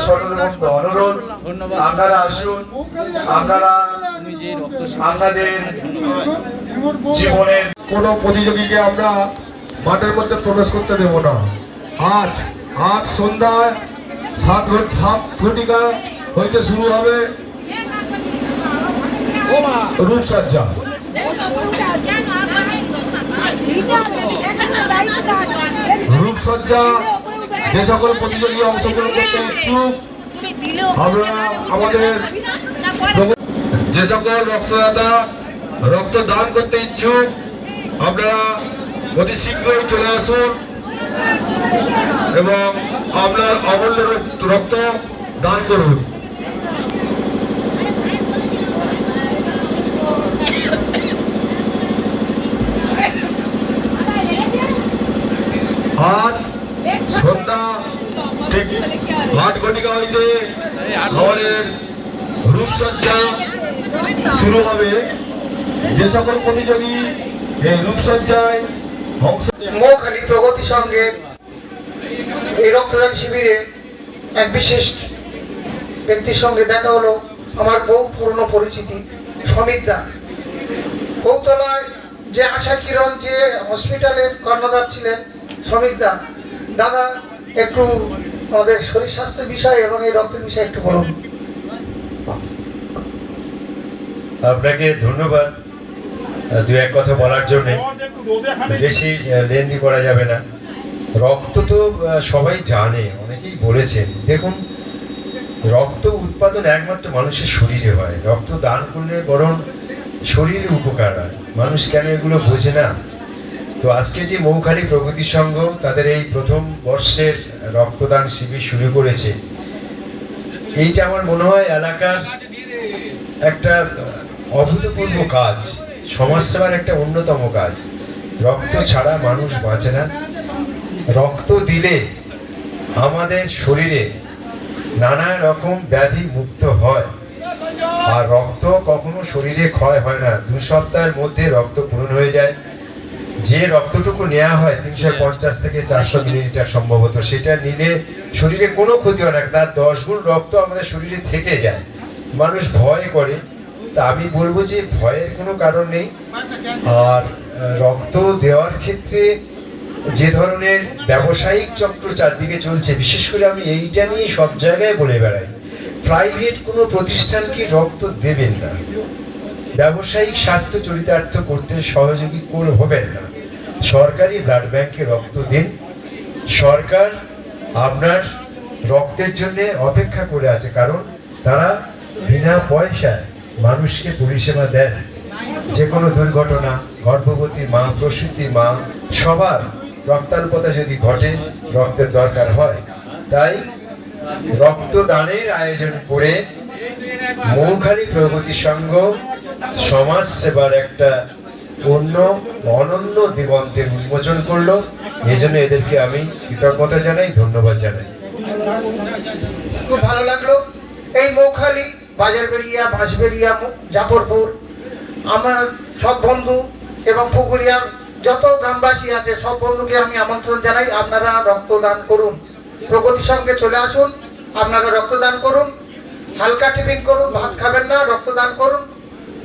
সর্বমস্ত অনুরোধ আপনারা আসুন আপনারা আপনাদের জীবনের কোনো প্রতিযোগীকে আমরা মাঠের মধ্যে প্রবেশ করতে দেব না। আজ আজ সন্ধ্যায় সাত সাত ঘটিকা হইতে শুরু হবে রূপসজ্জা। রূপসজ্জা যে সকল প্রতিযোগী অংশগ্রহণ করতে ইচ্ছুক আমরা আমাদের যে সকল রক্তদাতা রক্ত দান করতে ইচ্ছুক আপনারা অতি শীঘ্রই চলে আসুন এবং আপনার অমূল্য রক্ত দান করুন। আট ঘটিকা হইতে আমাদের রূপসজ্জা শুরু হবে। যে সকল প্রতিযোগী এই রূপসজ্জায় মৌখালী প্রগতি সঙ্গে এই রক্তদান শিবিরে এক বিশেষ ব্যক্তির সঙ্গে দেখা হলো আমার বহু পুরনো পরিচিতি সমীর দা কৌতলায় যে আশা কিরণ যে হসপিটালের কর্ণধার ছিলেন দা দাদা একটু আমাদের শরীর স্বাস্থ্য বিষয় এবং এই রক্তের বিষয় একটু বলুন আপনাকে ধন্যবাদ। দু এক কথা বলার জন্য। বেশি লেনদি করা যাবে না। রক্ত তো সবাই জানে, অনেকেই বলেছেন। দেখুন, রক্ত উৎপাদন একমাত্র মানুষের শরীরে হয়। রক্ত দান করলে বরং শরীরে উপকার হয়। মানুষ কেন এগুলো বোঝে না? তো আজকে যে মৌখালী প্রগতি সংঘ তাদের এই প্রথম বর্ষের রক্তদান শিবির শুরু করেছে। এইটা আমার মনে হয় এলাকার একটা অভূতপূর্ব কাজ। সমাজসেবার একটা অন্যতম কাজ। রক্ত ছাড়া মানুষ বাঁচে না। রক্ত দিলে আমাদের শরীরে নানা রকম ব্যাধি মুক্ত হয়। আর রক্ত কখনো শরীরে ক্ষয় হয় না। দু সপ্তাহের মধ্যে রক্ত পূরণ হয়ে যায়। যে রক্তটুকু নেওয়া হয় তিনশো পঞ্চাশ থেকে চারশো মিলিলিটার সম্ভবত সেটা নিলে শরীরে কোনো ক্ষতি হয় না তার দশ গুণ রক্ত আমাদের শরীরে থেকে যায়। মানুষ ভয় করে। তা আমি বলব যে ভয়ের কোনো কারণ নেই। আর রক্ত দেওয়ার ক্ষেত্রে যে ধরনের ব্যবসায়িক চক্র চারদিকে চলছে বিশেষ করে আমি এইটা নিয়ে সব জায়গায় বলে বেড়াই। প্রাইভেট কোনো প্রতিষ্ঠানকে রক্ত দেবেন না? ব্যবসায়িক স্বার্থ চরিতার্থ করতে সহযোগী করে হবেন না। সরকারি ব্লাড ব্যাংকে রক্ত দিন। সরকার আপনার রক্তের জন্য অপেক্ষা করে আছে, কারণ তারা বিনা পয়সায় মানুষকে পরিষেবা দেন। যে কোনো দুর্ঘটনা, গর্ভবতী মা, প্রসূতি মা, সবার রক্তাল্পতা যদি ঘটে, রক্তের দরকার হয়। তাই রক্তদানের আয়োজন করে মৌখালী প্রগতি সংঘ সমাজ সেবার একটা অন্য অনন্য দিগন্তের উন্মোচন করল। এই জন্য এদেরকে আমি কৃতজ্ঞতা জানাই, ধন্যবাদ জানাই। খুব ভালো লাগল। এই মৌখালি, বাজারবেড়িয়া বাঁশবেড়িয়া মু- জাফরপুর, আমার সব বন্ধু এবং পুকুরিয়ার যত গ্রামবাসী আছে, সব বন্ধুকে আমি আমন্ত্রণ জানাই। আপনারা রক্তদান করুন। প্রগতির সঙ্গে চলে আসুন। আপনারা রক্তদান করুন। হালকা টিফিন করুন, ভাত খাবেন না, রক্তদান করুন।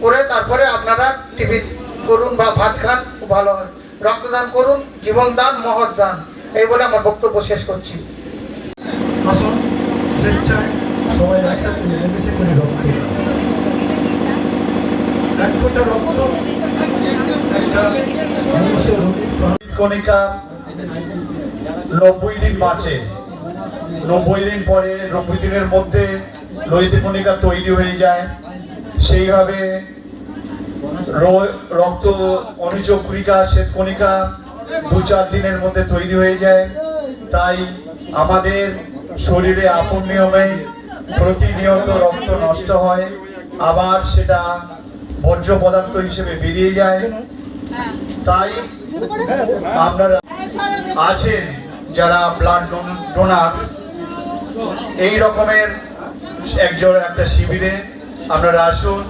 করে তারপরে আপনারা টিফিন করুন বা ভাত খান খুব ভালো হয়। রক্তদান করুন জীবন দান মহৎ দান। এই বলে আমার বক্তব্য শেষ করছি। আসুন সবাই একসাথে মিলেমিশে করে রক্ত এক ফোঁটা রক্ত একটা মানুষের কণিকা নব্বই দিন বাঁচে। নব্বই দিন পরে নব্বই দিনের মধ্যে লোহিত কণিকা তৈরি হয়ে যায়। সেইভাবে রক্ত অনুচক্রিকা শ্বেতকণিকা দু চার দিনের মধ্যে তৈরি হয়ে যায়। তাই আমাদের শরীরে আপন নিয়মে প্রতিনিয়ত রক্ত নষ্ট হয়। আবার সেটা বর্জ্য পদার্থ হিসেবে বেরিয়ে যায়। তাই আপনারা আছেন যারা ব্লাড ডোনার এই রকমের একজন একটা শিবিরে। আপনারা আসুন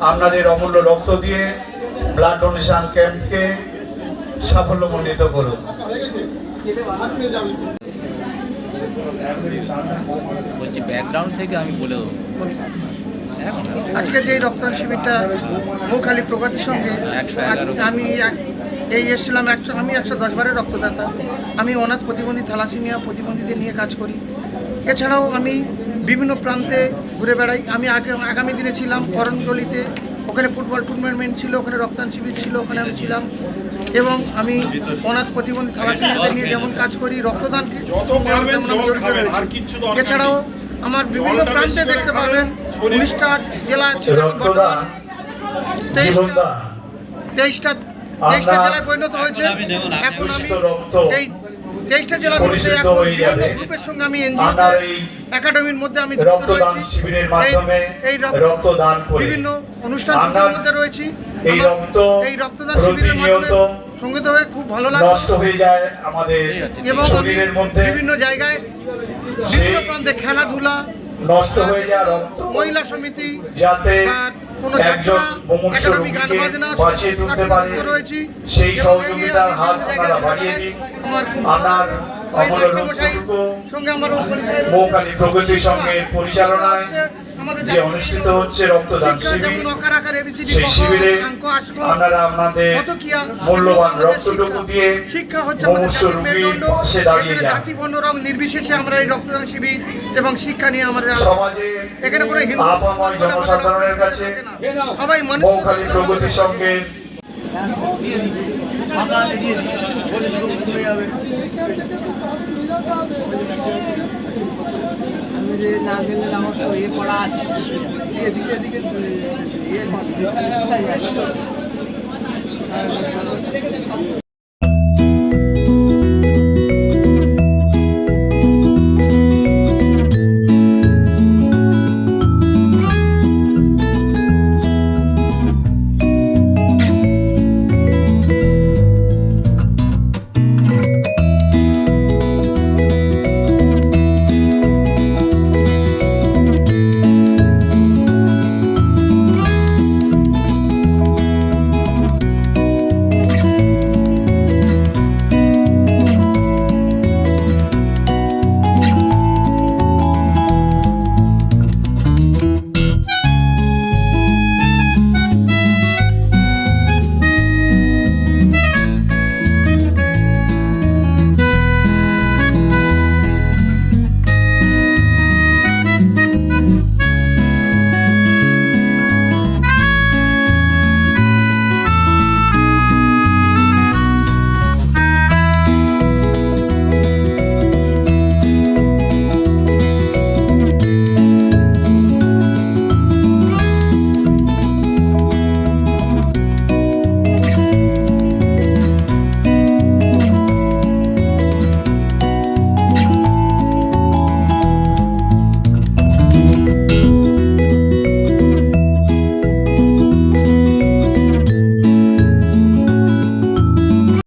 আপনাদের অমূল্য রক্ত দিয়ে ব্লাড ডোনেশন ক্যাম্পকে সাফল্যমণ্ডিত করুন। বলছি ব্যাকগ্রাউন্ড থেকে আমি বলে দেবো আজকে যে রক্তদান শিবিরটা মৌখালি প্রগতির সঙ্গে আমি এক- এই এসেছিলাম একশো আমি একশো দশ বারের রক্তদাতা। আমি অনাথ প্রতিবন্ধী থ্যালাসিমিয়া প্রতিবন্ধীদের নিয়ে কাজ করি। এছাড়াও আমি বিভিন্ন প্রান্তে ঘুরে বেড়াই। আমি আগে আগামী দিনে ছিলাম করণগলিতে। ওখানে ফুটবল টুর্নামেন্ট ছিল ওখানে রক্তদান শিবির ছিল ওখানে আমি ছিলাম। এবং আমি অনাথ প্রতিবন্ধী থ্যালাসিমিয়াদের নিয়ে যেমন কাজ করি রক্তদানকে। এছাড়াও আমার বিভিন্ন প্রান্তে দেখতে পাবেন উনিশটা জেলা ছিল রক্তদান। তেইশটা তেইশটা তেইশটা জেলায় পরিণত হয়েছে। এখন আমি এই তেইশটা জেলার মধ্যে। গ্রুপের সঙ্গে আমি এনজিও আমরা একাডেমির মধ্যে আমি যুক্ত রয়েছি। এই- রক্তদান বিভিন্ন অনুষ্ঠান সূচির মধ্যে রয়েছি। এই রক্ত এই রক্তদান শিবিরের মাধ্যমে সংগীত হয়ে খুব ভালো লাগে নষ্ট হয়ে যায় আমাদের এবং আমি শরীরের মধ্যে বিভিন্ন জায়গায় বিভিন্ন প্রান্তে খেলাধুলা নষ্ট হয়ে যায় রক্ত। মহিলা সমিতি যাতে কোনো একজন যাত্রা একাডেমি গান বাজনা তার রয়েছি। সেই সহযোগিতার হাত আপনারা বাড়িয়ে দিন। আমার খুব আপনার সঙ্গে আমার পরিচয়। প্রগতির সঙ্গে পরিচালনায় যে অনুষ্ঠিত হচ্ছে রক্তদান শিবির অকার আকার এবিসিডি আপনারা আপনাদের কত কি আর মূল্যবান রক্তটুকু শিক্ষা। দিয়ে শিক্ষা হচ্ছে পাশে দাঁড়িয়ে জাতি বর্ণ রং নির্বিশেষে আমরা এই রক্তদান শিবির এবং শিক্ষা নিয়ে আমাদের সমাজে এখানে কোনো হিন্দু বলে। সবাই মানুষ মৌখালী প্রগতির সঙ্গে আমি যে না গেলে আমার তো ইয়ে করা আছে এদিকে এদিকে ইয়ে কোথায়